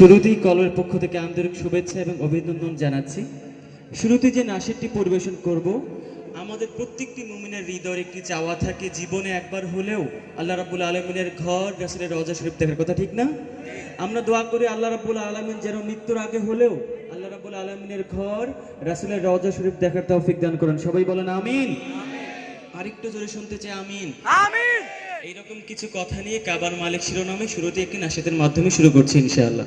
শুরুতেই কলের পক্ষ থেকে আন্তরিক শুভেচ্ছা এবং অভিনন্দন জানাচ্ছি। শুরুতে যে নাসেরটি পরিবেশন করব আমাদের প্রত্যেকটি মুমিনের হৃদয়ের একটি চাওয়া থাকে জীবনে একবার হলেও আল্লাহ রাবুল আলমিনের ঘর রাসুলের রজা শরীফ দেখার কথা ঠিক না? আমরা দোয়া করি আল্লাহ রাবুল আলমিন যেন মৃত্যুর আগে হলেও আল্লাহ রাবুল আলমিনের ঘর রাসুলের রজা শরীফ দেখার তৌফিক দান করেন। সবাই বলেন আমিন। আরেকটু জোরে শুনতে চাই আমিন। আমিন। এইরকম কিছু কথা নিয়ে কাবার মালিক শিরোনামে শুরুতে একটি নাশিদের মাধ্যমে শুরু করছি ইনশাআল্লাহ।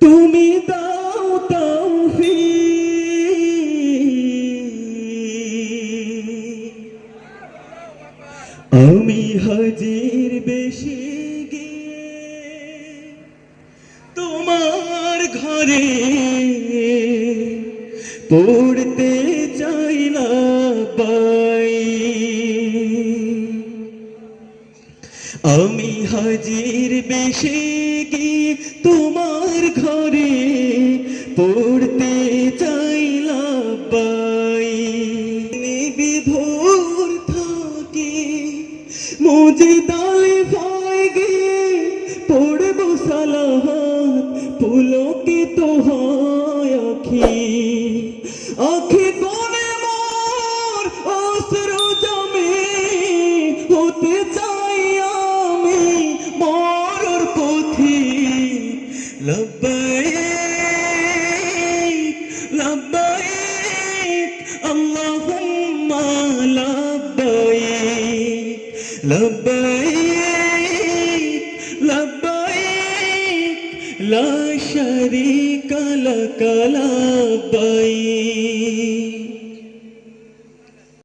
তুমি দাও তৌফিক। আমি হাজির বেশি ঘরে পড়তে চাই না বাই আমি হাজির বেশে গিয়ে তোমার ঘরে পড়তে চাইলাম বাই বিভোর থাকে মুজে দালে ভয় গিয়ে পড়ব সালাহাত পুলকে তো হয় আখি। আখি কোনে মোর অসরো জমে, হতে চাই আমি মরর পথি। লব্বাইক লব্বাইক, আল্লাহুম্মা লব্বাইক লব্বাইক। ला कल कला लबैक